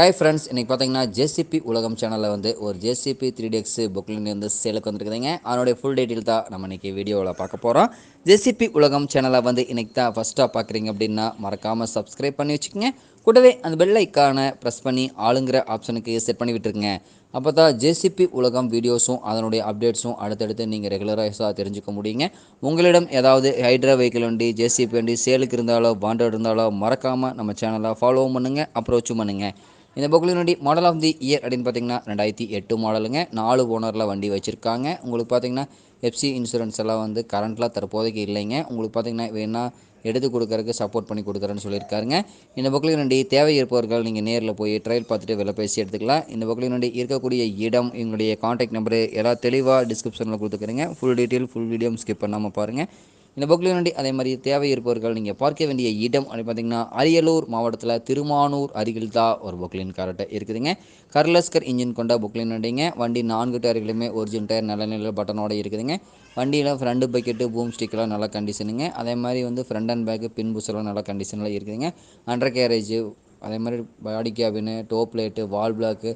Hi friends இன்றைக்கி பார்த்தீங்கன்னா JCB உலகம் சேனலில் வந்து ஒரு ஜேசிபி த்ரீ டெக்ஸ் புக்லின் வந்து சேலுக்கு வந்துருக்குதுங்க. அதனுடைய ஃபுல் டீட்டெயில் தான் நம்ம இன்றைக்கி வீடியோவில் பார்க்க போகிறோம் ஜேசிபி உலகம் சேனலை வந்து இன்றைக்கி தான் ஃபஸ்ட்டாக பார்க்குறீங்க அப்படின்னா மறக்காமல் சப்ஸ்கிரைப் பண்ணி வச்சுக்கோங்க. கூடவே அந்த பெல் ஐக்கானை ப்ரெஸ் பண்ணி ஆளுங்கிற ஆப்ஷனுக்கு செட் பண்ணி விட்டுருங்க. அப்போ தான் ஜேசிபி உலகம் வீடியோஸும் அதனுடைய அப்டேட்ஸும் அடுத்தடுத்து நீங்கள் ரெகுலராக தெரிஞ்சுக்க முடியுங்க. உங்களிடம் ஏதாவது ஹைட்ரா வெஹிக்கிள் வண்டி ஜேசிபி வண்டி சேலுக்கு இருந்தாலோ பாண்டட் இருந்தாலோ மறக்காமல் நம்ம சேனலை ஃபாலோவும் பண்ணுங்கள் அப்ரோச்சும் பண்ணுங்கள் இந்த பொக்லின் வண்டி மாடல் ஆஃப் தி இயர் அப்படின்னு பார்த்தீங்கன்னா ரெண்டாயிரத்தி எட்டு மாடலுங்க நாலு ஓனரில் வண்டி வச்சுருக்காங்க. உங்களுக்கு பார்த்தீங்கன்னா எஃப்சி இன்சூரன்ஸ் எல்லாம் வந்து கரண்ட்டில் தற்போதைக்கு இல்லைங்க. உங்களுக்கு பார்த்தீங்கன்னா வேணால் எடுத்து கொடுக்கறதுக்கு சப்போர்ட் பண்ணி கொடுக்குறேன்னு சொல்லியிருக்காருங்க. இந்த பொக்லின் நண்டி தேவை இருப்பவர்கள் நீங்கள் நேரில் போய் ட்ரையல் பார்த்துட்டு விலை பேசி எடுத்துக்கலாம். இந்த பொக்லின் நண்டி இருக்கக்கூடிய இடம் எங்களுடைய காண்டாக்ட் நம்பரு எல்லாம் தெளிவாக டிஸ்கிரிப்ஷனில் கொடுத்துக்கிறேங்க. Full detail full video skip பண்ணாமல் பாருங்கள் இந்த பொக்லின் வண்டி அதே மாதிரி தேவை இருப்பவர்கள் நீங்கள் பார்க்க வேண்டிய இடம் அப்படின்னு பார்த்தீங்கன்னா அரியலூர் மாவட்டத்தில் திருமானூர் அருகில் தான் ஒரு பொக்லின் கரெக்டாக இருக்குதுங்க. கர்லஸ்கர் இன்ஜின் கொண்ட பொக்லின் வண்டிங்க வண்டி நான்கு டயர்களுமே ஒரிஜினல் டயர் நல்ல நிலையில் பட்டனோட இருக்குதுங்க. வண்டியில் ஃப்ரண்ட் பக்கெட்டு பூம் ஸ்டிக்கெலாம் நல்ல கண்டிஷனுங்க அதே மாதிரி வந்து ஃப்ரண்ட் அண்ட் பேக்கு பின் நல்லா நல்ல கண்டிஷனில் இருக்குதுங்க. அண்டர் கேரேஜு அதே மாதிரி body cabin top light wall block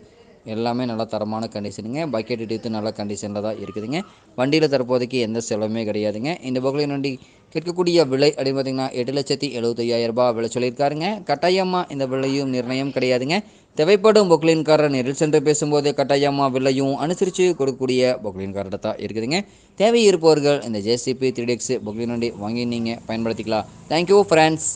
எல்லாமே நல்லா தரமான கண்டிஷனுங்க பக்கெட் எடுத்து நல்ல கண்டிஷனில் தான் இருக்குதுங்க. வண்டியில் தற்போதைக்கு எந்த செலவுமே கிடையாதுங்க. இந்த பொக்லின் வண்டி கேட்கக்கூடிய விலை அப்படின்னு பார்த்தீங்கன்னா எட்டு லட்சத்தி எழுபத்தையாயிரம் ரூபாய் விலை சொல்லியிருக்காருங்க. கட்டாயமாக இந்த விலையும் நிர்ணயம் கிடையாதுங்க. தேவைப்படும் பொக்லின்காரர் நேரில் சென்று பேசும்போது கட்டாயமாக விலையும் அனுசரித்து கொடுக்கக்கூடிய பொக்லின்காரர்கிட்ட தான் இருக்குதுங்க. தேவை இருப்பவர்கள் இந்த ஜேசிபி த்ரீ டெக்ஸ் பொக்லின் வண்டி வாங்கி நீங்கள் பயன்படுத்திக்கலாம். Thank you friends